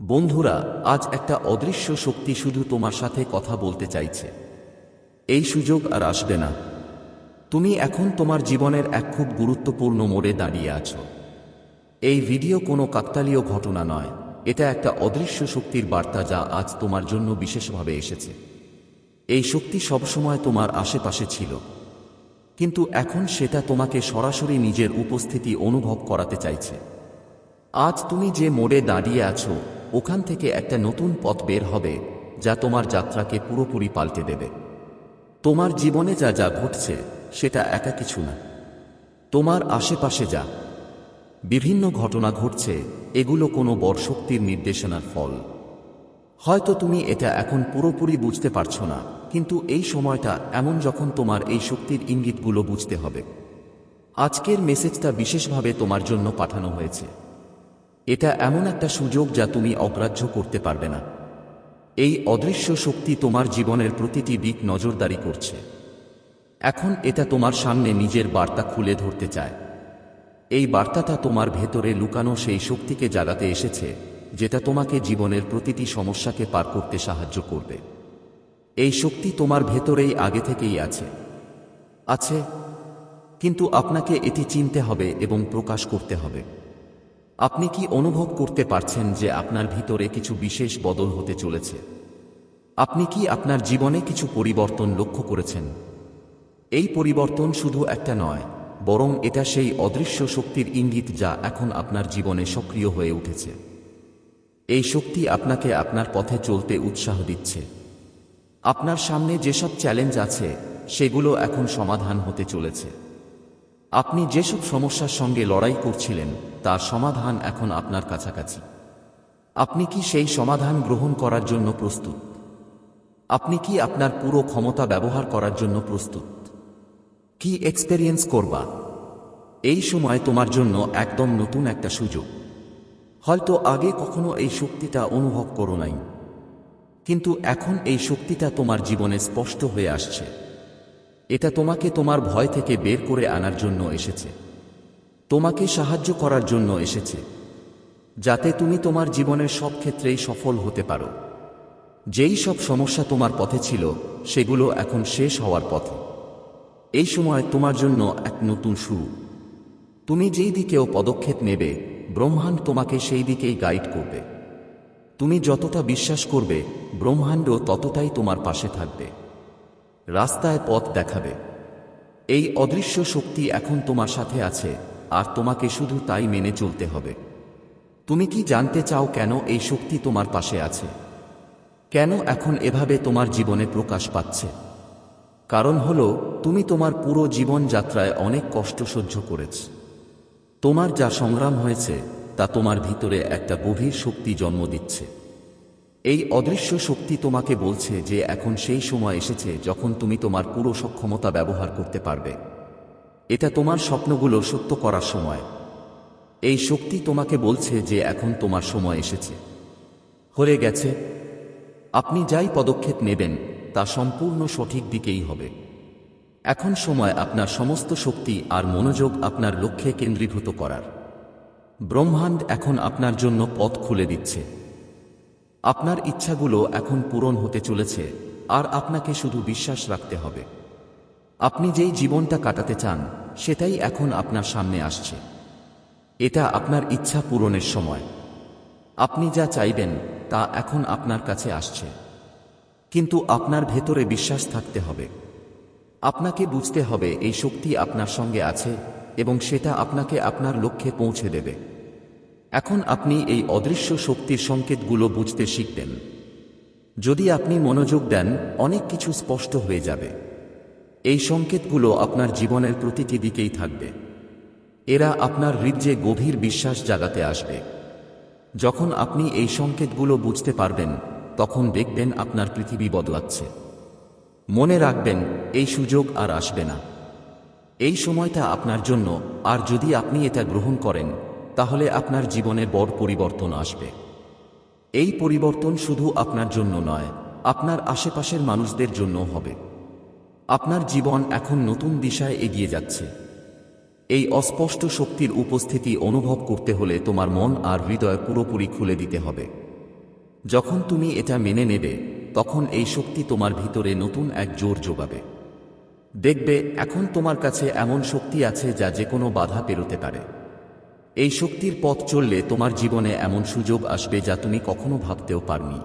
বন্ধুরা, আজ একটা অদৃশ্য শক্তি শুধু তোমার সাথে কথা বলতে চাইছে। এই সুযোগ আর আসবে না। তুমি এখন তোমার জীবনের এক খুব গুরুত্বপূর্ণ মোড়ে দাঁড়িয়ে আছো। এই ভিডিও কোনো কাকতালীয় ঘটনা নয়। এটা একটা অদৃশ্য শক্তির বার্তা যা আজ তোমার জন্য বিশেষভাবে এসেছে। এই শক্তি সবসময় তোমার আশেপাশে ছিল। কিন্তু এখন সেটা তোমাকে সরাসরি নিজের উপস্থিতি অনুভব করাতে চাইছে। আজ তুমি যে মোড়ে দাঁড়িয়ে আছো ওখান থেকে একটা নতুন পথ বের হবে, যা তোমার যাত্রাকে পুরোপুরি পাল্টে দেবে। তোমার জীবনে যা যা ঘটছে, সেটা একা কিছু না। তোমার আশেপাশে যা। বিভিন্ন ঘটনা ঘটছে, এগুলো কোনো বড় শক্তির নির্দেশনার ফল। হয়তো তুমি এটা এখন পুরোপুরি বুঝতে পারছ না, কিন্তু এই সময়টা এমন যখন তোমার এই শক্তির ইঙ্গিতগুলো বুঝতে হবে। আজকের মেসেজটা বিশেষভাবে তোমার জন্য পাঠানো হয়েছে। এটা এমন একটা সুযোগ যা তুমি অগ্রাহ্য করতে পারবে না। এই অদৃশ্য শক্তি তোমার জীবনের প্রতিটি দিক নজরদারি করছে। এখন এটা তোমার সামনে নিজের বার্তা খুলে ধরতে চায়। এই বার্তাটা তোমার ভেতরে লুকানো সেই শক্তিকে জাগাতে এসেছে, যেটা তোমাকে জীবনের প্রতিটি সমস্যাকে পার করতে সাহায্য করবে। এই শক্তি তোমার ভেতরেই আগে থেকেই আছে। আছে। কিন্তু আপনাকে এটি চিনতে হবে এবং প্রকাশ করতে হবে। আপনি কি অনুভব করতে পারছেন যে আপনার ভিতরে কিছু বিশেষ বদল হতে চলেছে? আপনি কি আপনার জীবনে কিছু পরিবর্তন লক্ষ্য করেছেন? এই পরিবর্তন শুধু একটা নয়, বরং এটা সেই অদৃশ্য শক্তির ইঙ্গিত যা এখন আপনার জীবনে সক্রিয় হয়ে উঠেছে। এই শক্তি আপনাকে আপনার পথে চলতে উৎসাহ দিচ্ছে। আপনার সামনে যেসব চ্যালেঞ্জ আছে, সেগুলো এখন সমাধান হতে চলেছে। আপনি যেসব সমস্যার সঙ্গে লড়াই করছিলেন তার সমাধান এখন আপনার কাছাকাছি। আপনি কি সেই সমাধান গ্রহণ করার জন্য প্রস্তুত? আপনি কি আপনার পুরো ক্ষমতা ব্যবহার করার জন্য প্রস্তুত? কি এক্সপেরিয়েন্স করবা? এই সময় তোমার জন্য একদম নতুন একটা সুযোগ। হয়তো আগে কখনো এই শক্তিটা অনুভব করো নাই। কিন্তু এখন এই শক্তিটা তোমার জীবনে স্পষ্ট হয়ে আসছে। এটা তোমাকে তোমার ভয় থেকে বের করে আনার জন্য এসেছে। তোমাকে সাহায্য করার জন্য এসেছে, যাতে তুমি তোমার জীবনের সব ক্ষেত্রেই সফল হতে পারো। যেই সব সমস্যা তোমার পথে ছিল, সেগুলো এখন শেষ হওয়ার পথে। এই সময় তোমার জন্য এক নতুন শুরু। তুমি যেই দিকেও পদক্ষেপ নেবে, ব্রহ্মাণ্ড তোমাকে সেই দিকেই গাইড করবে। তুমি যতটা বিশ্বাস করবে ব্রহ্মাণ্ড ততটাই তোমার পাশে থাকবে। রাস্তায় পথ দেখাবে। এই অদৃশ্য শক্তি এখন তোমার সাথে আছে আর তোমাকে শুধু তাই মেনে চলতে হবে। তুমি কি জানতে চাও কেন এই শক্তি তোমার পাশে আছে? কেন এখন এভাবে তোমার জীবনে প্রকাশ পাচ্ছে? কারণ হল, তুমি তোমার পুরো জীবনযাত্রায় অনেক কষ্ট সহ্য করেছ। তোমার যা সংগ্রাম হয়েছে, তা তোমার ভিতরে একটা গভীর শক্তি জন্ম দিচ্ছে। এই অদৃশ্য শক্তি তোমাকে বলছে যে এখন সেই সময় এসেছে যখন তুমি তোমার পুরো সক্ষমতা ব্যবহার করতে পারবে। এটা তোমার স্বপ্নগুলো সত্য করার সময়। এই শক্তি তোমাকে বলছে যে এখন তোমার সময় এসেছে। হয়ে গেছে। আপনি যাই পদক্ষেপ নেবেন, তা সম্পূর্ণ সঠিক দিকেই হবে। এখন সময় আপনার সমস্ত শক্তি আর মনোযোগ আপনার লক্ষ্যে কেন্দ্রীভূত করার। ব্রহ্মাণ্ড এখন আপনার জন্য পথ খুলে দিচ্ছে। আপনার ইচ্ছাগুলো এখন পূরণ হতে চলেছে, আর আপনাকে শুধু বিশ্বাস রাখতে হবে। আপনি যেই জীবনটা কাটাতে চান, সেটাই এখন আপনার সামনে আসছে। এটা আপনার ইচ্ছা পূরণের সময়। আপনি যা চাইবেন, তা এখন আপনার কাছে আসছে। কিন্তু আপনার ভেতরে বিশ্বাস থাকতে হবে। আপনাকে বুঝতে হবে, এই শক্তি আপনার সঙ্গে আছে এবং সেটা আপনাকে আপনার লক্ষ্যে পৌঁছে দেবে। এখন আপনি এই অদৃশ্য শক্তির সংকেতগুলো বুঝতে শিখবেন। যদি আপনি মনোযোগ দেন, অনেক কিছু স্পষ্ট হয়ে যাবে। এই সংকেতগুলো আপনার জীবনের প্রতিটি দিকেই থাকবে। এরা আপনার হৃদয়ে গভীর বিশ্বাস জাগাতে আসবে। যখন আপনি এই সংকেতগুলো বুঝতে পারবেন, তখন দেখবেন আপনার পৃথিবী বদলাচ্ছে। মনে রাখবেন, এই সুযোগ আর আসবে না। এই সময়টা আপনার জন্য, আর যদি আপনি এটা গ্রহণ করেন, তাহলে আপনার জীবনে বড় পরিবর্তন আসবে। এই পরিবর্তন শুধু আপনার জন্য নয়, আপনার আশেপাশের মানুষদের জন্য হবে। আপনার জীবন এখন নতুন দিশায় এগিয়ে যাচ্ছে। এই অস্পষ্ট শক্তির উপস্থিতি অনুভব করতে হলে তোমার মন আর হৃদয় পুরোপুরি খুলে দিতে হবে। যখন তুমি এটা মেনে নেবে, তখন এই শক্তি তোমার ভিতরে নতুন এক জোর যোগাবে দেখবে, এখন তোমার কাছে এমন শক্তি আছে যা যে কোনো বাধা পেরোতে পারে। এই শক্তির পথ চললে তোমার জীবনে এমন সুযোগ আসবে যা তুমি কখনো ভাবতেও পারনি।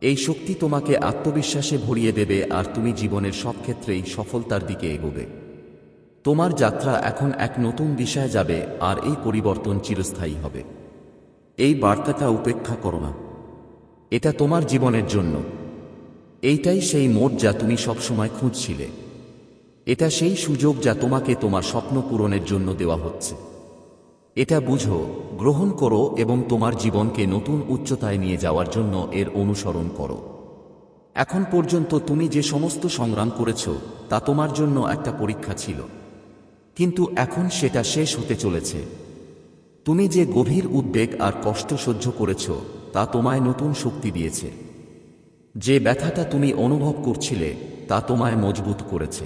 এই শক্তি তোমাকে আত্মবিশ্বাসে ভরিয়ে দেবে আর তুমি জীবনের সব ক্ষেত্রেই সফলতার দিকে এগোবে। তোমার যাত্রা এখন এক নতুন দিশায় যাবে আর এই পরিবর্তন চিরস্থায়ী হবে। এই বার্তাটা উপেক্ষা করো না। এটা তোমার জীবনের জন্য। এইটাই সেই মোট যা তুমি সবসময় খুঁজছিলে। এটা সেই সুযোগ যা তোমাকে তোমার স্বপ্ন পূরণের জন্য দেওয়া হচ্ছে। এটা বুঝো, গ্রহণ করো এবং তোমার জীবনকে নতুন উচ্চতায় নিয়ে যাওয়ার জন্য এর অনুসরণ করো। এখন পর্যন্ত তুমি যে সমস্ত সংগ্রাম করেছ, তা তোমার জন্য একটা পরীক্ষা ছিল। কিন্তু এখন সেটা শেষ হতে চলেছে। তুমি যে গভীর উদ্বেগ আর কষ্ট সহ্য করেছ, তা তোমায় নতুন শক্তি দিয়েছে। যে ব্যথাটা তুমি অনুভব করছিলে, তা তোমায় মজবুত করেছে।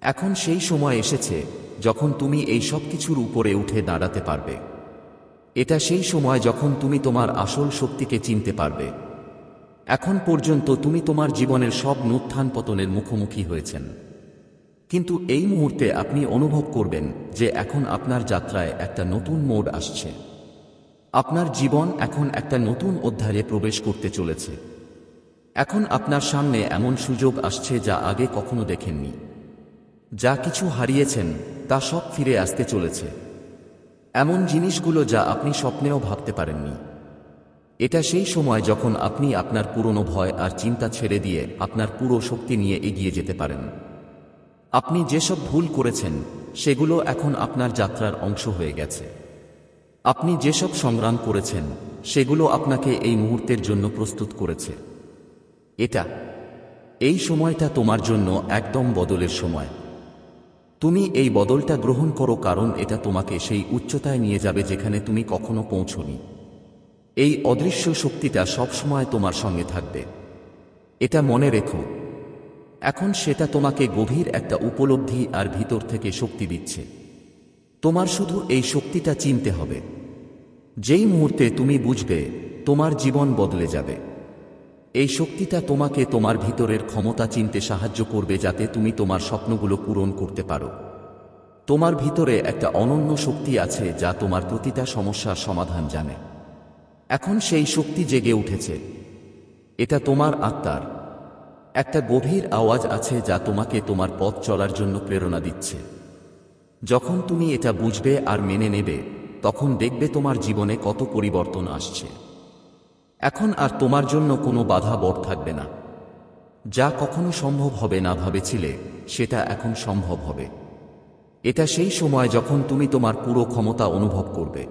এখন সেই সময় এসেছে যখন তুমি এই সব কিছুর উপরে উঠে দাঁড়াতে পারবে। এটা সেই সময় যখন তুমি তোমার আসল শক্তিকে চিনতে পারবে। এখন পর্যন্ত তুমি তোমার জীবনের সব নুত্থান পতনের মুখোমুখি হয়েছেন। কিন্তু এই মুহূর্তে আপনি অনুভব করবেন যে এখন আপনার যাত্রায় একটা নতুন মোড় আসছে। আপনার জীবন এখন একটা নতুন অধ্যায়ে প্রবেশ করতে চলেছে। এখন আপনার সামনে এমন সুযোগ আসছে যা আগে কখনো দেখেননি। যা কিছু হারিয়েছেন, তা সব ফিরে আসতে চলেছে। এমন জিনিসগুলো যা আপনি স্বপ্নেও ভাবতে পারেননি। এটা সেই সময় যখন আপনি আপনার পুরনো ভয় আর চিন্তা ছেড়ে দিয়ে আপনার পুরো শক্তি নিয়ে এগিয়ে যেতে পারেন। আপনি যেসব ভুল করেছেন, সেগুলো এখন আপনার যাত্রার অংশ হয়ে গেছে। আপনি যেসব সংগ্রাম করেছেন, সেগুলো আপনাকে এই মুহূর্তের জন্য প্রস্তুত করেছে। এটা, এই সময়টা তোমার জন্য একদম বদলের সময়। তুমি এই বদলটা গ্রহণ করো কারণ এটা তোমাকে সেই উচ্চতায় নিয়ে যাবে যেখানে তুমি কখনো পৌঁছনি। এই অদৃশ্য শক্তিটা সবসময় তোমার সঙ্গে থাকবে। এটা মনে রেখো। এখন সেটা তোমাকে গভীর একটা উপলব্ধি আর ভিতর থেকে শক্তি দিচ্ছে। তোমার শুধু এই শক্তিটা চিনতে হবে। যেই মুহূর্তে তুমি বুঝবে, তোমার জীবন বদলে যাবে। এই শক্তিটা তোমাকে তোমার ভিতরের ক্ষমতা চিনতে সাহায্য করবে যাতে তুমি তোমার স্বপ্নগুলো পূরণ করতে পারো। তোমার ভিতরে একটা অনন্য শক্তি আছে যা তোমার প্রতিটা সমস্যার সমাধান জানে। এখন সেই শক্তি জেগে উঠেছে। এটা তোমার আত্মার। একটা গভীর আওয়াজ আছে যা তোমাকে তোমার পথ চলার জন্য প্রেরণা দিচ্ছে। যখন তুমি এটা বুঝবে আর মেনে নেবে, তখন দেখবে তোমার জীবনে কত পরিবর্তন আসছে। এখন আর তোমার জন্য কোনো বাধা বট থাকবে না। যা কখনো সম্ভব হবে না ভাবেছিলে, সেটা এখন সম্ভব হবে। এটা সেই সময় যখন তুমি তোমার পুরো ক্ষমতা অনুভব করবে।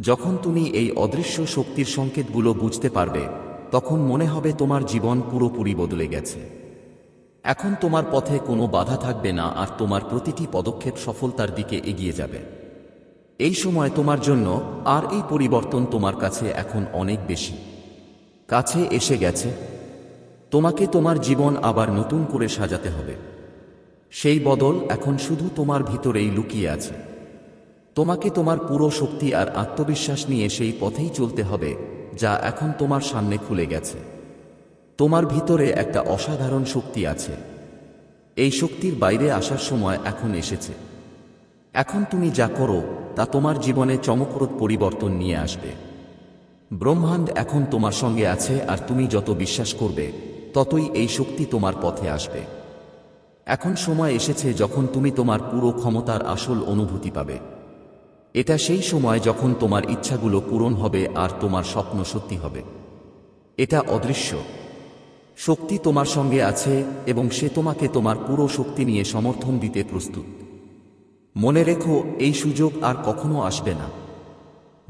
যখন তুমি এই অদৃশ্য শক্তির সংকেতগুলো বুঝতে পারবে, তখন মনে হবে তোমার জীবন পুরোপুরি বদলে গেছে। এখন তোমার পথে কোনো বাধা থাকবে না আর তোমার প্রতিটি পদক্ষেপ সফলতার দিকে এগিয়ে যাবে। এই সময় তোমার জন্য আর এই পরিবর্তন তোমার কাছে এখন অনেক বেশি। কাছে এসে গেছে। তোমাকে তোমার জীবন আবার নতুন করে সাজাতে হবে। সেই বদল এখন শুধু তোমার ভিতরেই লুকিয়ে আছে। তোমাকে তোমার পুরো শক্তি আর আত্মবিশ্বাস নিয়ে সেই পথেই চলতে হবে, যা এখন তোমার সামনে খুলে গেছে। তোমার ভিতরে একটা অসাধারণ শক্তি আছে। এই শক্তির বাইরে আসার সময় এখন এসেছে। এখন তুমি যা করো তা তোমার জীবনে চমকপ্রদ পরিবর্তন নিয়ে আসবে। ব্রহ্মাণ্ড এখন তোমার সঙ্গে আছে আর তুমি যত বিশ্বাস করবে, ততই এই শক্তি তোমার পথে আসবে। এখন সময় এসেছে যখন তুমি তোমার পুরো ক্ষমতার আসল অনুভূতি পাবে। এটা সেই সময় যখন তোমার ইচ্ছাগুলো পূরণ হবে আর তোমার স্বপ্ন সত্যি হবে। এটা অদৃশ্য। শক্তি তোমার সঙ্গে আছে এবং সে তোমাকে তোমার পুরো শক্তি নিয়ে সমর্থন দিতে প্রস্তুত। মনে রেখো, এই সুযোগ আর কখনো আসবে না।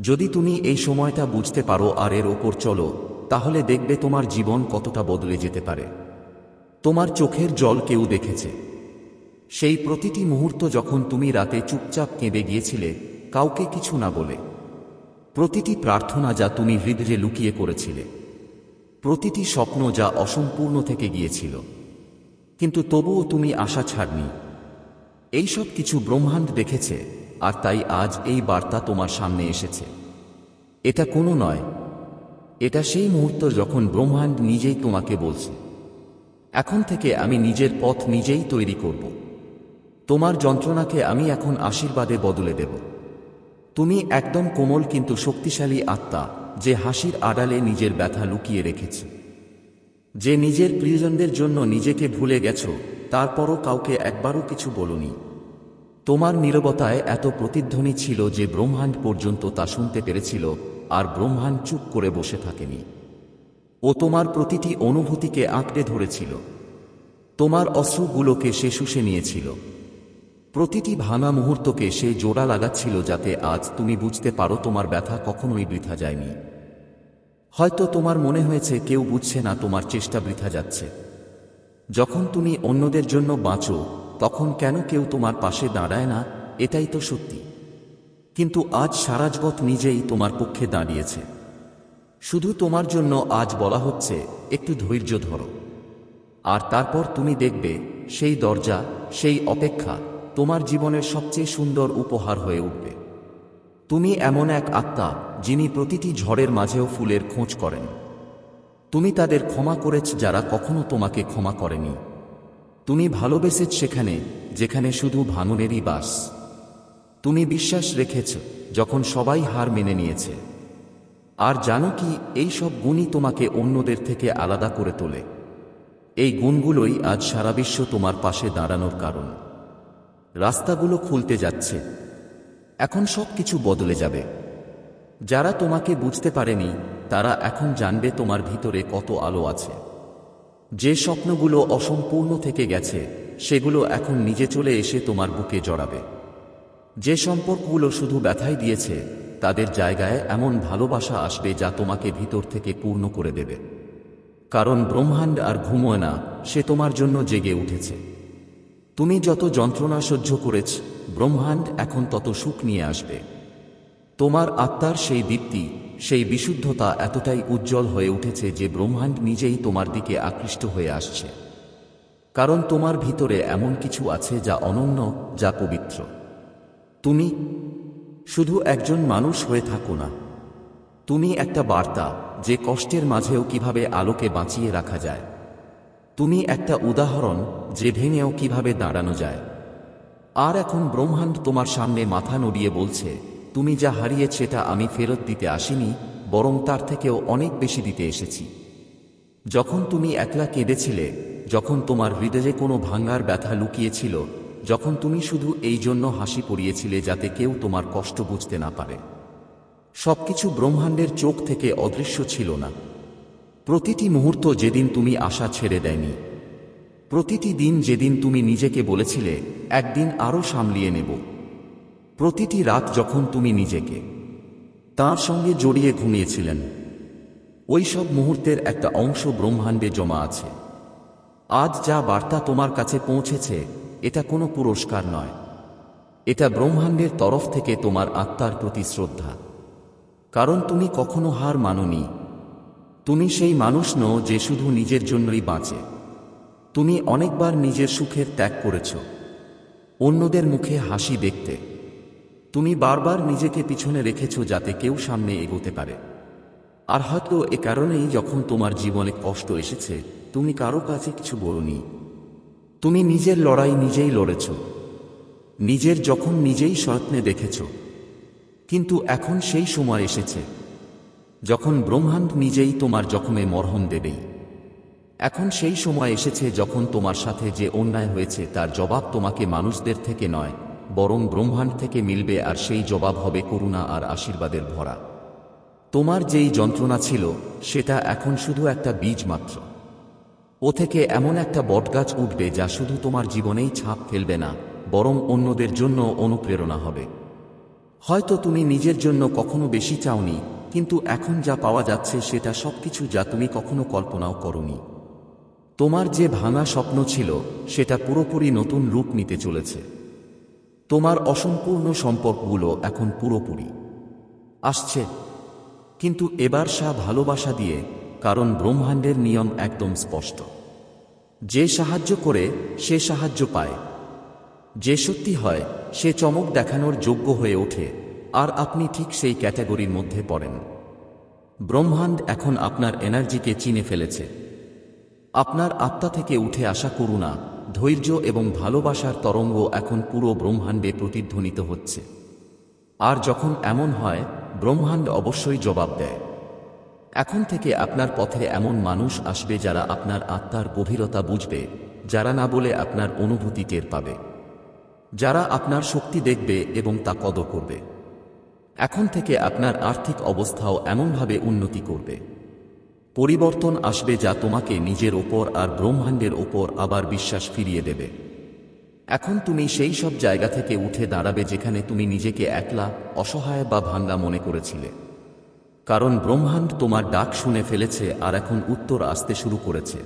যদি তুমি এই সময়টা বুঝতে পারো আর এর ওপর চলো, তাহলে দেখবে তোমার জীবন কতটা বদলে যেতে পারে। তোমার চোখের জল কেউ দেখেছে। সেই প্রতিটি মুহূর্ত যখন তুমি রাতে চুপচাপ কেঁদে গিয়েছিলে, কাউকে কিছু না বলে। প্রতিটি প্রার্থনা যা তুমি হৃদয়ে লুকিয়ে করেছিলে। প্রতিটি স্বপ্ন যা অসম্পূর্ণ থেকে গিয়েছিল। কিন্তু তবুও তুমি আশা ছাড়নি। এইসব কিছু ব্রহ্মাণ্ড দেখেছে, আর তাই আজ এই বার্তা তোমার সামনে এসেছে। এটা কোনো নয়। এটা সেই মুহূর্ত যখন ব্রহ্মাণ্ড নিজেই তোমাকে বলছে। এখন থেকে আমি নিজের পথ নিজেই তৈরি করব। তোমার যন্ত্রণাকে আমি এখন আশীর্বাদে বদলে দেব। তুমি একদম কোমল কিন্তু শক্তিশালী আত্মা, যে হাসির আড়ালে নিজের ব্যথা লুকিয়ে রেখেছে। যে নিজের প্রিয়জনদের জন্য নিজেকে ভুলে গেছ তারপরও কাউকে একবারও কিছু বলনি। তোমার নীরবতায় এত প্রতিধ্বনি ছিল যে ব্রহ্মাণ্ড পর্যন্ত তা শুনতে পেরেছিল, আর ব্রহ্মাণ্ড চুপ করে বসে থাকেনি। ও তোমার প্রতিটি অনুভূতিকে আঁকড়ে ধরেছিল। তোমার অশ্রুগুলোকে সে শুষে নিয়েছিল। প্রতিটি ভাঙা মুহূর্তকে সে জোড়া লাগাচ্ছিল যাতে আজ তুমি বুঝতে পারো তোমার ব্যথা কখনোই বৃথা যায়নি। হয়তো তোমার মনে হয়েছে কেউ বুঝছে না তোমার চেষ্টা বৃথা যাচ্ছে। যখন তুমি অন্যদের জন্য বাঁচো, তখন কেন কেউ তোমার পাশে দাঁড়ায় না? এটাই তো সত্যি। কিন্তু আজ সারাজগৎ নিজেই তোমার পক্ষে দাঁড়িয়েছে। শুধু তোমার জন্য আজ বলা হচ্ছে, একটু ধৈর্য ধরো। আর তারপর তুমি দেখবে, সেই দরজা, সেই অপেক্ষা তোমার জীবনের সবচেয়ে সুন্দর উপহার হয়ে উঠবে। তুমি এমন এক আত্মা, যিনি প্রতিটি ঝড়ের মাঝেও ফুলের খোঁজ করেন। তুমি তাদের ক্ষমা করেছ যারা কখনো তোমাকে ক্ষমা করেনি। তুমি ভালোবেসেছ সেখানে, যেখানে শুধু ভাঙনেরই বাস। তুমি বিশ্বাস রেখেছ, যখন সবাই হার মেনে নিয়েছে। আর জানো কি, এই সব গুণই তোমাকে অন্যদের থেকে আলাদা করে তোলে। এই গুণগুলোই আজ সারা বিশ্ব তোমার পাশে দাঁড়ানোর কারণ। রাস্তাগুলো খুলতে যাচ্ছে। এখন সব কিছু বদলে যাবে। যারা তোমাকে বুঝতে পারেনি তারা এখন জানবে তোমার ভিতরে কত আলো আছে। যে স্বপ্নগুলো অসম্পূর্ণ থেকে গেছে, সেগুলো এখন নিজে চলে এসে তোমার বুকে জড়াবে। যে সম্পর্কগুলো শুধু ব্যথাই দিয়েছে, তাদের জায়গায় এমন ভালোবাসা আসবে যা তোমাকে ভিতর থেকে পূর্ণ করে দেবে। কারণ ব্রহ্মাণ্ড আর ঘুমোয় না সে তোমার জন্য জেগে উঠেছে। তুমি যত যন্ত্রণা সহ্য করেছ, ব্রহ্মাণ্ড এখন তত সুখ নিয়ে আসবে। তোমার আত্মার সেই দীপ্তি সেই বিশুদ্ধতা এতটাই উজ্জ্বল হয়ে উঠেছে যে ব্রহ্মাণ্ড নিজেই তোমার দিকে আকৃষ্ট হয়ে আসছে। কারণ তোমার ভিতরে এমন কিছু আছে যা অনন্য, যা পবিত্র। তুমি শুধু একজন মানুষ হয়ে থাকো না। তুমি একটা বার্তা যে কষ্টের মাঝেও কীভাবে আলোকে বাঁচিয়ে রাখা যায়। তুমি একটা উদাহরণ যে ভেঙেও কীভাবে দাঁড়ানো যায়। আর এখন ব্রহ্মাণ্ড তোমার সামনে মাথা নড়িয়ে বলছে তুমি যা হারিয়েছ সেটা আমি ফেরত দিতে আসিনি, বরং তার থেকেও অনেক বেশি দিতে এসেছি। যখন তুমি একলা কেঁদেছিলে, যখন তোমার হৃদয়ে কোনো ভাঙ্গার ব্যথা লুকিয়েছিল, যখন তুমি শুধু এই জন্য হাসি পড়িয়েছিলে যাতে কেউ তোমার কষ্ট বুঝতে না পারে। সবকিছু ব্রহ্মাণ্ডের চোখ থেকে অদৃশ্য ছিল না। প্রতিটি মুহূর্ত যেদিন তুমি আশা ছেড়ে দেয়নি, প্রতিটি দিন যেদিন তুমি নিজেকে বলেছিলে, একদিন আরও সামলিয়ে নেব। প্রতিটি রাত যখন তুমি নিজেকে তার সঙ্গে জড়িয়ে ঘুমিয়েছিলেন, ওই সব মুহূর্তের একটা অংশ ব্রহ্মাণ্ডে জমা আছে। আজ যা বার্তা তোমার কাছে পৌঁছেছে, এটা কোনো পুরস্কার নয়। এটা ব্রহ্মাণ্ডের তরফ থেকে তোমার আত্মার প্রতি শ্রদ্ধা। কারণ তুমি কখনো হার মাননি। তুমি সেই মানুষ নও যে শুধু নিজের জন্যই বাঁচে। তুমি অনেকবার নিজের সুখের ত্যাগ করেছ। অন্যদের মুখে হাসি দেখতে। তুমি বারবার নিজেকে পিছনে রেখেছ যাতে কেউ সামনে এগোতে পারে। আর হয়তো এ কারণেই যখন তোমার জীবনে কষ্ট এসেছে, তুমি কারও কাছে কিছু বলনি। তুমি নিজের লড়াই নিজেই লড়েছ। নিজের যখন নিজেই স্বপ্নে দেখেছ। কিন্তু এখন সেই সময় এসেছে, যখন ব্রহ্মাণ্ড নিজেই তোমার জখমে মরহম দেবেই। এখন সেই সময় এসেছে যখন তোমার সাথে যে অন্যায় হয়েছে তার জবাব তোমাকে মানুষদের থেকে নয়। বরং ব্রহ্মাণ্ড থেকে মিলবে আর সেই জবাব হবে করুণা আর আশীর্বাদের ভরা। তোমার যেই যন্ত্রণা ছিল, সেটা এখন শুধু একটা বীজ মাত্র। ও থেকে এমন একটা বটগাছ উঠবে যা শুধু তোমার জীবনেই ছাপ ফেলবে না, বরং অন্যদের জন্য অনুপ্রেরণা হবে। হয়তো তুমি নিজের জন্য কখনো বেশি চাওনি, কিন্তু এখন যা পাওয়া যাচ্ছে সেটা সবকিছু যা তুমি কখনো কল্পনাও করনি। তোমার যে ভাঙা স্বপ্ন ছিল, সেটা পুরোপুরি নতুন রূপ নিতে চলেছে। তোমার অসম্পূর্ণ সম্পর্কগুলো এখন পুরোপুরি। আসছে। কিন্তু এবার সা ভালোবাসা দিয়ে, কারণ ব্রহ্মাণ্ডের নিয়ম একদম স্পষ্ট। যে সাহায্য করে, সে সাহায্য পায়। যে সত্যি হয়, সে চমক দেখানোর যোগ্য হয়ে ওঠে, আর আপনি ঠিক সেই ক্যাটাগরির মধ্যে পড়েন। ব্রহ্মাণ্ড এখন আপনার এনার্জিকে চিনে ফেলেছে। আপনার আত্মা থেকে উঠে আসা করুণা ধৈর্য এবং ভালোবাসার তরঙ্গ এখন পুরো ব্রহ্মাণ্ডে প্রতিধ্বনিত হচ্ছে। আর যখন এমন হয়, ব্রহ্মাণ্ড অবশ্যই জবাব দেয়। এখন থেকে আপনার পথে এমন মানুষ আসবে যারা আপনার আত্মার গভীরতা বুঝবে, যারা না বলে আপনার অনুভূতি টের পাবে। যারা আপনার শক্তি দেখবে এবং তা কদর করবে। এখন থেকে আপনার আর্থিক অবস্থাও এমনভাবে উন্নতি করবে। পরিবর্তন আসবে যা তোমাকে নিজের ওপর আর ব্রহ্মাণ্ডের ওপর আবার বিশ্বাস ফিরিয়ে দেবে। এখন তুমি সেই সব জায়গা থেকে উঠে দাঁড়াবে যেখানে তুমি নিজেকে একলা, অসহায় বা ভাঙ্গা মনে করেছিলে। কারণ ব্রহ্মাণ্ড তোমার ডাক শুনে ফেলেছে আর এখন উত্তর আসতে শুরু করেছে।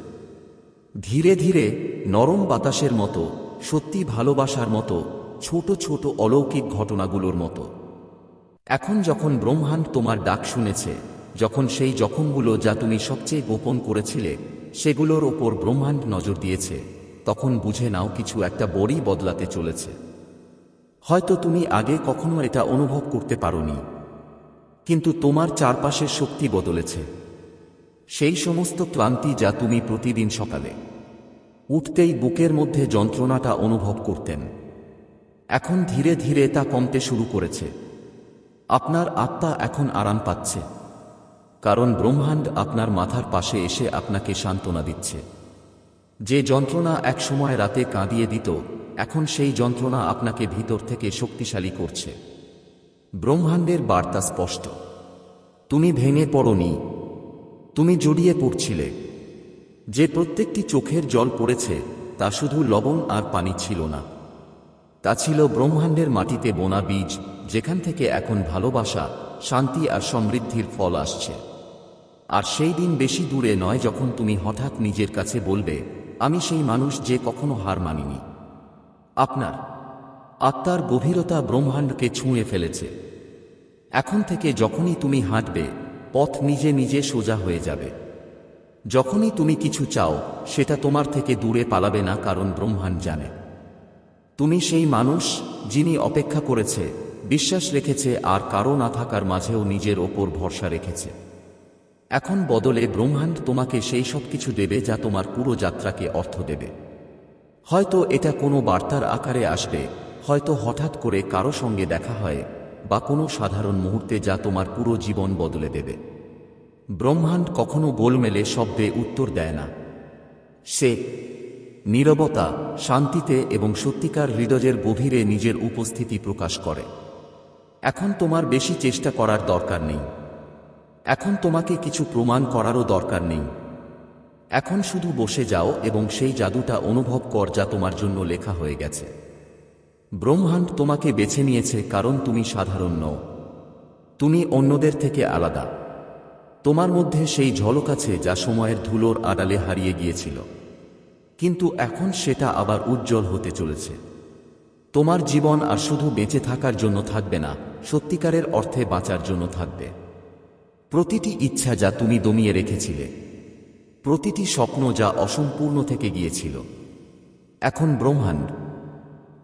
ধীরে ধীরে নরম বাতাসের মতো, সত্যি ভালোবাসার মতো, ছোট ছোট অলৌকিক ঘটনাগুলোর মতো। এখন যখন ব্রহ্মাণ্ড তোমার ডাক শুনেছে যখন সেই জখমগুলো যা তুমি সবচেয়ে গোপন করেছিলে, সেগুলোর ওপর ব্রহ্মাণ্ড নজর দিয়েছে, তখন বুঝে নাও কিছু একটা বড়ই বদলাতে চলেছে। হয়তো তুমি আগে কখনো এটা অনুভব করতে পারোনি, কিন্তু তোমার চারপাশের শক্তি বদলেছে। সেই সমস্ত ক্লান্তি যা তুমি প্রতিদিন সকালে উঠতেই বুকের মধ্যে যন্ত্রণাটা অনুভব করতেন। এখন ধীরে ধীরে তা কমতে শুরু করেছে। আপনার আত্মা এখন আরাম পাচ্ছে। কারণ ব্রহ্মাণ্ড আপনার মাথার পাশে এসে আপনাকে সান্ত্বনা দিচ্ছে। যে যন্ত্রণা একসময় রাতে কাঁদিয়ে দিত, এখন সেই যন্ত্রণা আপনাকে ভিতর থেকে শক্তিশালী করছে। ব্রহ্মাণ্ডের বার্তা স্পষ্ট। তুমি ভেঙে পড়নি। তুমি জড়িয়ে পড়ছিলে। যে প্রত্যেকটি চোখের জল পড়েছে, তা শুধু লবণ আর পানি ছিল না। তা ছিল ব্রহ্মাণ্ডের মাটিতে বোনা বীজ, যেখান থেকে এখন ভালোবাসা, শান্তি আর সমৃদ্ধির ফল আসছে। আর সেই দিন বেশি দূরে নয় যখন তুমি হঠাৎ নিজের কাছে বলবে, আমি সেই মানুষ যে কখনো হার মানিনি। আপনার আত্মার গভীরতা ব্রহ্মাণ্ডকে ছুঁয়ে ফেলেছে। এখন থেকে যখনই তুমি হাঁটবে, পথ নিজে নিজে সোজা হয়ে যাবে। যখনই তুমি কিছু চাও, সেটা তোমার থেকে দূরে পালাবে না কারণ ব্রহ্মাণ্ড জানে। তুমি সেই মানুষ যিনি অপেক্ষা করেছে, বিশ্বাস রেখেছে আর কারও না থাকার মাঝেও নিজের ওপর ভরসা রেখেছে। এখন বদলে ব্রহ্মাণ্ড তোমাকে সেই সব কিছু দেবে যা তোমার পুরো যাত্রাকে অর্থ দেবে। হয়তো এটা কোনো বার্তার আকারে আসবে, হয়তো হঠাৎ করে কারও সঙ্গে দেখা হয়, বা কোনো সাধারণ মুহূর্তে যা তোমার পুরো জীবন বদলে দেবে। ব্রহ্মাণ্ড কখনো গোলমেলে শব্দে উত্তর দেয় না। সে নীরবতা, শান্তিতে এবং সত্যিকার হৃদয়ের গভীরে নিজের উপস্থিতি প্রকাশ করে। এখন তোমার বেশি চেষ্টা করার দরকার নেই। এখন তোমাকে কিছু প্রমাণ করারও দরকার নেই। এখন শুধু বসে যাও এবং সেই জাদুটা অনুভব কর যা তোমার জন্য লেখা হয়ে গেছে। ব্রহ্মাণ্ড তোমাকে বেছে নিয়েছে কারণ তুমি সাধারণ নও। তুমি অন্যদের থেকে আলাদা। তোমার মধ্যে সেই ঝলক আছে যা সময়ের ধুলোর আড়ালে হারিয়ে গিয়েছিল। কিন্তু এখন সেটা আবার উজ্জ্বল হতে চলেছে। তোমার জীবন আর শুধু বেঁচে থাকার জন্য থাকবে না, সত্যিকারের অর্থে বাঁচার জন্য থাকবে। প্রতিটি ইচ্ছা যা তুমি দমিয়ে রেখেছিলে, প্রতিটি স্বপ্ন যা অসম্পূর্ণ থেকে গিয়েছিল। এখন ব্রহ্মাণ্ড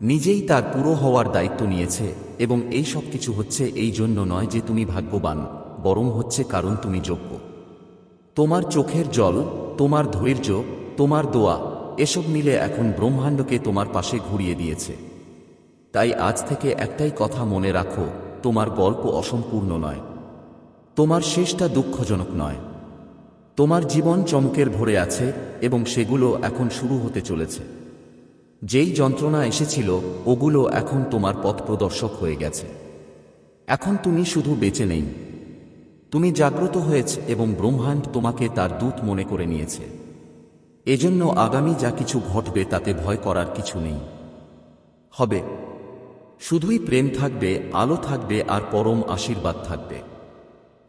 নিজেই তার পুরো হওয়ার দায়িত্ব নিয়েছে এবং এই সব কিছু হচ্ছে এই জন্য নয় যে তুমি ভাগ্যবান, বরং হচ্ছে কারণ তুমি যোগ্য। তোমার চোখের জল, তোমার ধৈর্য, তোমার দোয়া, এসব মিলে এখন ব্রহ্মাণ্ডকে তোমার পাশে ঘুরিয়ে দিয়েছে। তাই আজ থেকে একটাই কথা মনে রাখো, তোমার গল্প অসম্পূর্ণ নয়। তোমার শেষটা দুঃখজনক নয়। তোমার জীবন চমকের ভরে আছে এবং সেগুলো এখন শুরু হতে চলেছে। যেই যন্ত্রণা এসেছিল, ওগুলো এখন তোমার পথ প্রদর্শক হয়ে গেছে। এখন তুমি শুধু বেঁচে নেই। তুমি জাগ্রত হয়েছে এবং ব্রহ্মাণ্ড তোমাকে তার দূত মনে করে নিয়েছে। এজন্য আগামী যা কিছু ঘটবে তাতে ভয় করার কিছু নেই। হবে। শুধুই প্রেম থাকবে, আলো থাকবে আর পরম আশীর্বাদ থাকবে।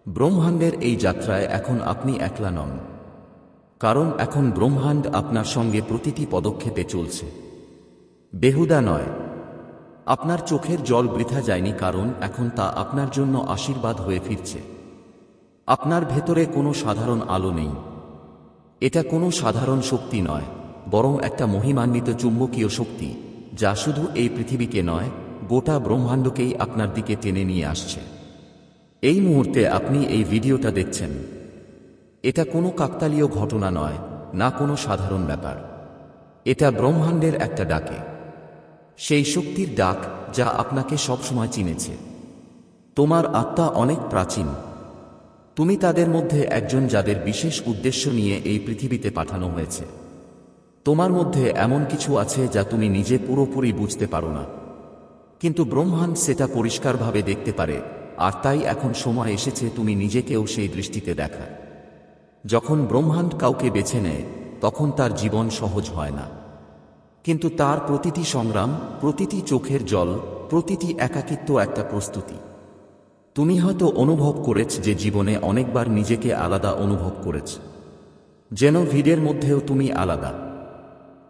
ব্রহ্মাণ্ডের এই যাত্রায় এখন আপনি একলা নন। কারণ এখন ব্রহ্মাণ্ড আপনার সঙ্গে প্রতিটি পদক্ষেপে চলছে। বেহুদা নয়। আপনার চোখের জল বৃথা যায়নি কারণ এখন তা আপনার জন্য আশীর্বাদ হয়ে ফিরছে। আপনার ভেতরে কোনো সাধারণ আলো নেই। এটা কোনো সাধারণ শক্তি নয়, বরং একটা মহিমান্বিত চুম্বকীয় শক্তি, যা শুধু এই পৃথিবীকে নয়, গোটা ব্রহ্মাণ্ডকেই আপনার দিকে টেনে নিয়ে আসছে। এই মুহূর্তে আপনি এই ভিডিওটা দেখছেন। এটা কোনো কাকতালীয় ঘটনা নয়, না কোনো সাধারণ ব্যাপার। এটা ব্রহ্মাণ্ডের একটা ডাকে। সেই শক্তির ডাক যা আপনাকে সবসময় চিনেছে। তোমার আত্মা অনেক প্রাচীন। তুমি তাদের মধ্যে একজন যাদের বিশেষ উদ্দেশ্য নিয়ে এই পৃথিবীতে পাঠানো হয়েছে। তোমার মধ্যে এমন কিছু আছে যা তুমি নিজে পুরোপুরি বুঝতে পারো না। কিন্তু ব্রহ্মাণ্ড সেটা পরিষ্কারভাবে দেখতে পারে আর তাই এখন সময় এসেছে তুমি নিজেকেও সেই দৃষ্টিতে দেখা। যখন ব্রহ্মাণ্ড কাউকে বেছে নেয়, তখন তার জীবন সহজ হয় না। কিন্তু তার প্রতিটি সংগ্রাম, প্রতিটি চোখের জল, প্রতিটি একাকিত্ব একটা প্রস্তুতি। তুমি হয়তো অনুভব করেছ যে জীবনে অনেকবার নিজেকে আলাদা অনুভব করেছ। যেন ভিড়ের মধ্যেও তুমি আলাদা।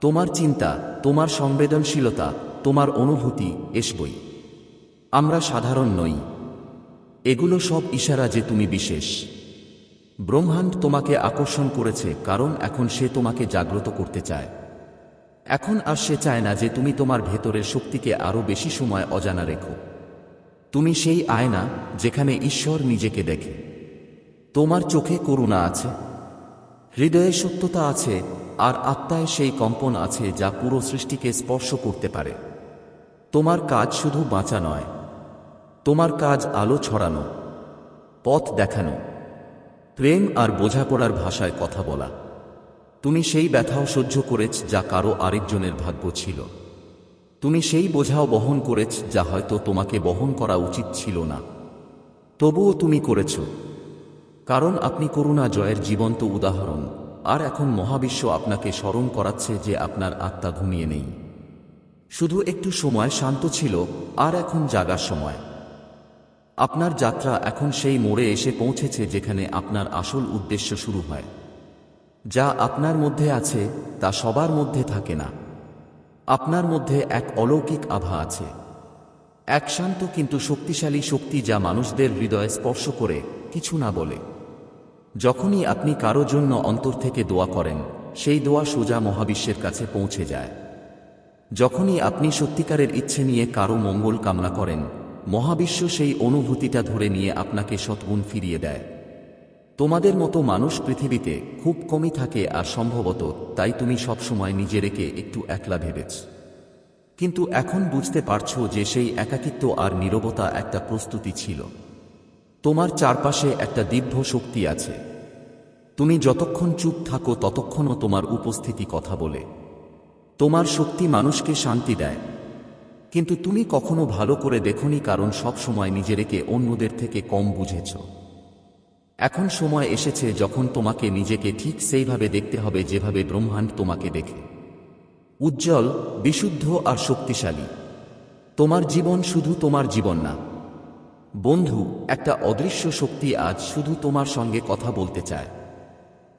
তোমার চিন্তা, তোমার সংবেদনশীলতা, তোমার অনুভূতি এসবই আমরা সাধারণ নই। এগুলো সব ইশারা যে তুমি বিশেষ। ব্রহ্মাণ্ড তোমাকে আকর্ষণ করেছে, কারণ এখন সে তোমাকে জাগ্রত করতে চায়। এখন আর সে চায় না যে তুমি তোমার ভেতরের শক্তিকে আরও বেশি সময় অজানা রেখো। তুমি সেই আয়না যেখানে ঈশ্বর নিজেকে দেখে। তোমার চোখে করুণা আছে, হৃদয়ে সত্যতা আছে, আর আত্মায় সেই কম্পন আছে যা পুরো সৃষ্টিকে স্পর্শ করতে পারে। তোমার কাজ শুধু বাঁচা নয় তোমার কাজ আলো ছড়ানো, পথ দেখানো, প্রেম আর বোঝাপড়ার ভাষায় কথা বলা। তুমি সেই ব্যথাও সহ্য করেছ যা কারও আরেকজনের ভাগ্য ছিল। তুমি সেই বোঝাও বহন করেছ যা হয়তো তোমাকে বহন করা উচিত ছিল না। তবুও তুমি করেছ। কারণ আপনি করুণা জয়ের জীবন্ত উদাহরণ, আর এখন মহাবিশ্ব আপনাকে স্মরণ করাচ্ছে যে আপনার আত্মা ঘুমিয়ে নেই। শুধু একটু সময় শান্ত ছিল, আর এখন জাগার সময়। আপনার যাত্রা এখন সেই মোড়ে এসে পৌঁছেছে যেখানে আপনার আসল উদ্দেশ্য শুরু হয়। যা আপনার মধ্যে আছে, তা সবার মধ্যে থাকে না। আপনার মধ্যে এক অলৌকিক আভা আছে। এক শান্ত কিন্তু শক্তিশালী শক্তি যা মানুষদের হৃদয়ে স্পর্শ করে, কিছু না বলে। যখনই আপনি কারও জন্য অন্তর থেকে দোয়া করেন, সেই দোয়া সোজা মহাবিশ্বের কাছে পৌঁছে যায়। যখনই আপনি সত্যিকারের ইচ্ছে নিয়ে কারও মঙ্গল কামনা করেন মহাবিশ্ব সেই অনুভূতিটা ধরে নিয়ে আপনাকে সৎগুণ ফিরিয়ে দেয়। তোমাদের মতো মানুষ পৃথিবীতে খুব কমই থাকে আর সম্ভবত তাই তুমি সবসময় নিজেরেকে একটু একলা ভেবেছ। কিন্তু এখন বুঝতে পারছ যে সেই একাকিত্ব আর নীরবতা একটা প্রস্তুতি ছিল। তোমার চারপাশে একটা দিব্য শক্তি আছে। তুমি যতক্ষণ চুপ থাকো ততক্ষণও তোমার উপস্থিতি কথা বলে। তোমার শক্তি মানুষকে শান্তি দেয়। কিন্তু তুমি কখনো ভালো করে দেখনি কারণ সব সময় নিজেরেকে অন্যদের থেকে কম বুঝেছ। এখন সময় এসেছে যখন তোমাকে নিজেকে ঠিক সেইভাবে দেখতে হবে যেভাবে ব্রহ্মাণ্ড তোমাকে দেখে। উজ্জ্বল, বিশুদ্ধ আর শক্তিশালী। তোমার জীবন শুধু তোমার জীবন না। বন্ধু, একটা অদৃশ্য শক্তি আজ শুধু তোমার সঙ্গে কথা বলতে চায়।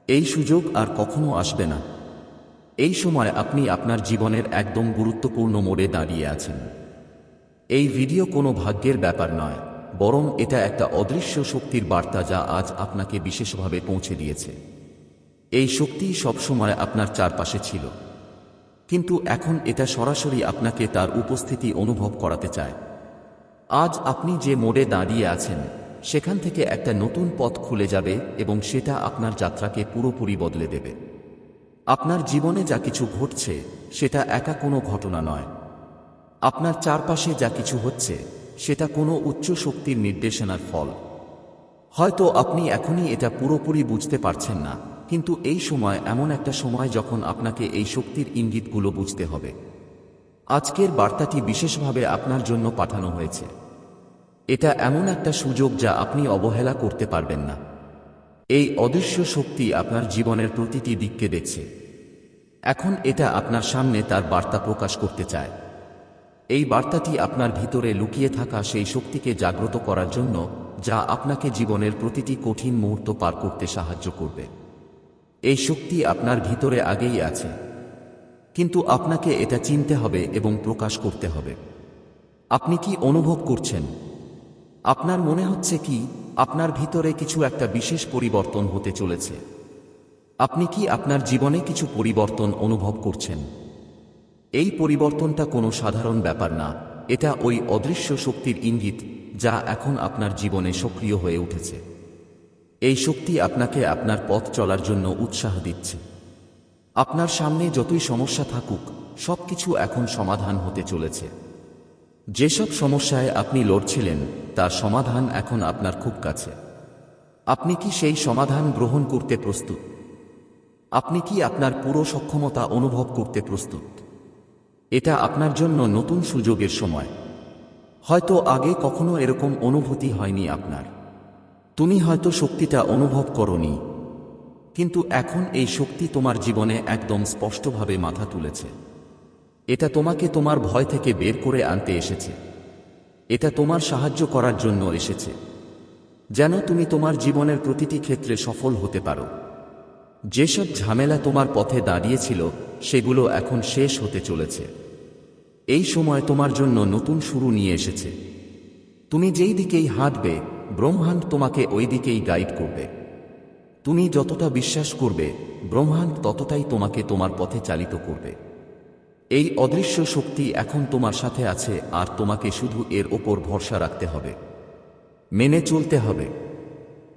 এই সুযোগ আর কখনো আসবে না। এই সময় আপনি আপনার জীবনের একদম গুরুত্বপূর্ণ মোড়ে দাঁড়িয়ে আছেন। এই ভিডিও কোনো ভাগ্যের ব্যাপার নয়, বরং এটা একটা অদৃশ্য শক্তির বার্তা যা আজ আপনাকে বিশেষভাবে পৌঁছে দিয়েছে। এই শক্তি সবসময় আপনার চারপাশে ছিল। কিন্তু এখন এটা সরাসরি আপনাকে তার উপস্থিতি অনুভব করাতে চায়। আজ আপনি যে মোড়ে দাঁড়িয়ে আছেন, সেখান থেকে একটা নতুন পথ খুলে যাবে এবং সেটা আপনার যাত্রাকে পুরোপুরি বদলে দেবে। আপনার জীবনে যা কিছু ঘটছে, সেটা একা কোনো ঘটনা নয়। আপনার চারপাশে যা কিছু হচ্ছে, সেটা কোনো উচ্চ শক্তির নির্দেশনার ফল। হয়তো আপনি এখনই এটা পুরোপুরি বুঝতে পারছেন না, কিন্তু এই সময় এমন একটা সময় যখন আপনাকে এই শক্তির ইঙ্গিতগুলো বুঝতে হবে। আজকের বার্তাটি বিশেষভাবে আপনার জন্য পাঠানো হয়েছে। এটা এমন একটা সুযোগ যা আপনি অবহেলা করতে পারবেন না। এই অদৃশ্য শক্তি আপনার জীবনের প্রতিটি দিককে দেখছে। এখন এটা আপনার সামনে তার বার্তা প্রকাশ করতে চায়। এই বার্তাটি আপনার ভিতরে লুকিয়ে থাকা সেই শক্তিকে জাগ্রত করার জন্য যা আপনাকে জীবনের প্রতিটি কঠিন মুহূর্ত পার করতে সাহায্য করবে। এই শক্তি আপনার ভিতরে আগেই আছে। কিন্তু আপনাকে এটা চিনতে হবে এবং প্রকাশ করতে হবে। আপনি কি অনুভব করছেন? আপনার মনে হচ্ছে কি আপনার ভিতরে কিছু একটা বিশেষ পরিবর্তন হতে চলেছে। আপনি কি আপনার জীবনে কিছু পরিবর্তন অনুভব করছেন? এই পরিবর্তনটা কোনো সাধারণ ব্যাপার না, এটা ওই অদৃশ্য শক্তির ইঙ্গিত যা এখন আপনার জীবনে সক্রিয় হয়ে উঠেছে। এই শক্তি আপনাকে আপনার পথ চলার জন্য উৎসাহ দিচ্ছে। আপনার সামনে যতই সমস্যা থাকুক সব কিছু এখন সমাধান হতে চলেছে। যেসব সমস্যায় আপনি লড়ছিলেন তার সমাধান এখন আপনার খুব কাছে। আপনি কি সেই সমাধান গ্রহণ করতে প্রস্তুত? আপনি কি আপনার পুরো সক্ষমতা অনুভব করতে প্রস্তুত? এটা আপনার জন্য নতুন সুযোগের সময়। হয়তো আগে কখনো এরকম অনুভূতি হয়নি আপনার। তুমি হয়তো শক্তিটা অনুভব করনি। কিন্তু এখন এই শক্তি তোমার জীবনে একদম স্পষ্টভাবে মাথা তুলেছে। এটা তোমাকে তোমার ভয় থেকে বের করে আনতে এসেছে। এটা তোমার সাহায্য করার জন্য এসেছে। যেন তুমি তোমার জীবনের প্রতিটি ক্ষেত্রে সফল হতে পারো। যেসব ঝামেলা তোমার পথে দাঁড়িয়েছিল, সেগুলো এখন শেষ হতে চলেছে। এই সময় তোমার জন্য নতুন শুরু নিয়ে এসেছে। তুমি যেই দিকেই হাঁটবে, ব্রহ্মাণ্ড তোমাকে ওই দিকেই গাইড করবে। তুমি যতটা বিশ্বাস করবে, ব্রহ্মাণ্ড ততটাই তোমাকে তোমার পথে চালিত করবে। এই অদৃশ্য শক্তি এখন তোমার সাথে আছে আর তোমাকে শুধু এর ওপর ভরসা রাখতে হবে। মেনে চলতে হবে।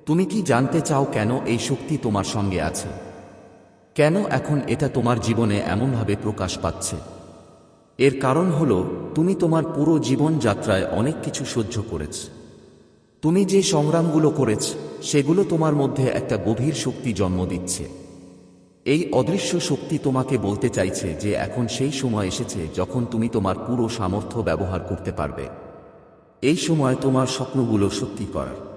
তুমি কি জানতে চাও কেন এই শক্তি তোমার সঙ্গে আছে? কেন এখন এটা তোমার জীবনে এমনভাবে প্রকাশ পাচ্ছে? এর কারণ হল, তুমি তোমার পুরো জীবনযাত্রায় অনেক কিছু সহ্য করেছ। তুমি যে সংগ্রামগুলো করেছ, সেগুলো তোমার মধ্যে একটা গভীর শক্তি জন্ম দিচ্ছে। এই অদৃশ্য শক্তি তোমাকে বলতে চাইছে যে এখন সেই সময় এসেছে যখন তুমি তোমার পুরো সামর্থ্য ব্যবহার করতে পারবে। এই সময় তোমার স্বপ্নগুলো সত্যি করার